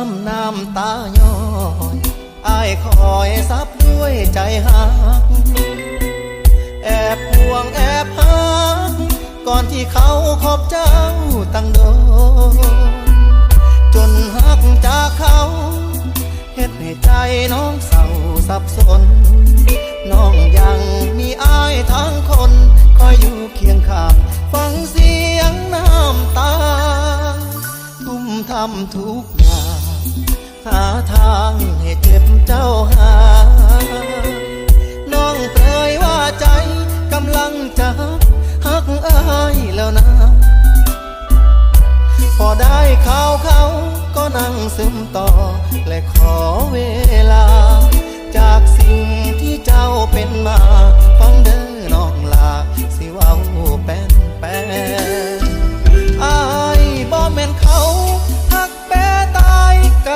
อยอายคอยซับด้วยใจหักแอบห่วงแอบหักก่อนที่เขาคบเจ้าตั้งโดนจนหักจากเขาเฮ็ดให้ใจน้องเศร้าสับสน น้องยังมีอายทั้งคนคอยอยู่เคียงข้างฟังเสียงน้ำตา ทุ่มทำทุกอย่าง หาทางให้เจ็บเจ้าหา น้องเปรยว่าใจกำลังจะฮักอายแล้วนะ พอได้ข่าวเขาก็นั่งซึมต่อ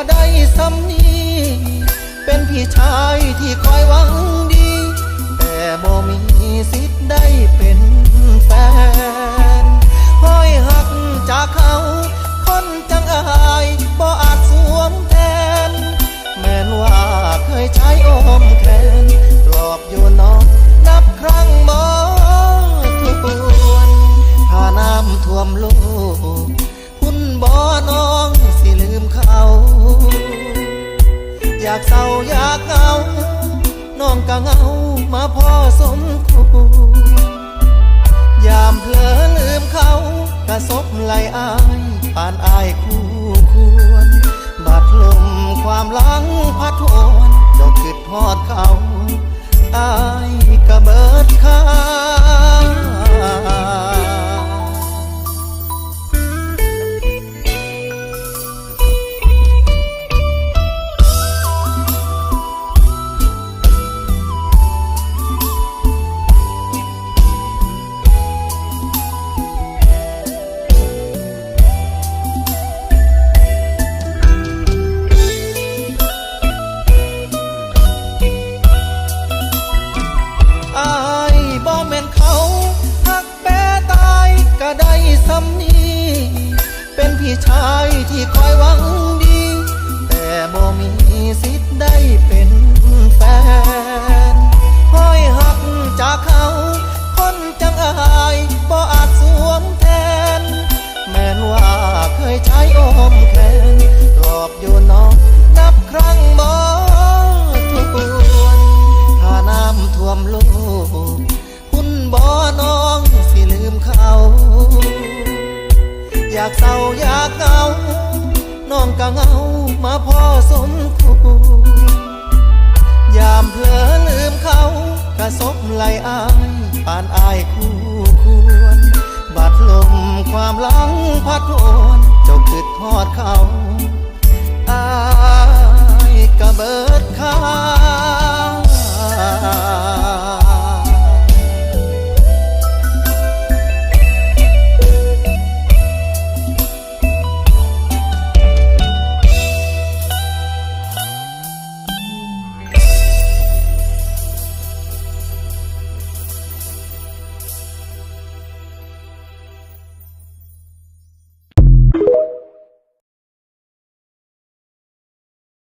ได้สำนีเป็นพี่ชายที่คอยหวังดี แต่บ่มีสิทธิ์ได้เป็นแฟนห้อยหักจากเขา คนจังอายบ่อาจสวมแทน แม้นว่าเคยใช้อมแขนปลอบอยู่น้องนับครั้งบ่ทวนถ้าน้ำท่วมโลากเศร้าอยากเหงา น้องก็เหงามาพอสมควรยามเพลอลืมเขากระซบไหลอายปานอายคู่ควรบาดลมความลังผัด ชายที่คอยหวังดี แต่บ่มีสิทธิ์ได้เป็นแฟนห้อยหักจากเขา คนจังอายบ่อาจสวมแทน แม้ว่าเคยใช้อ้อมแขนหลอบอยู่น้องนับครั้งบ่ทุกวนถ้าน้ำท่วมลูกคุณบ่น้องสิลืมเขา อยากเศร้าอยากเงา น้องก็เงามาพ่อสมควรยามเผลอลืมเขากระซบไหลอายปานอายคู่ควร บัดลมความหลังพัดโอนเจ้าคิดทอดเขา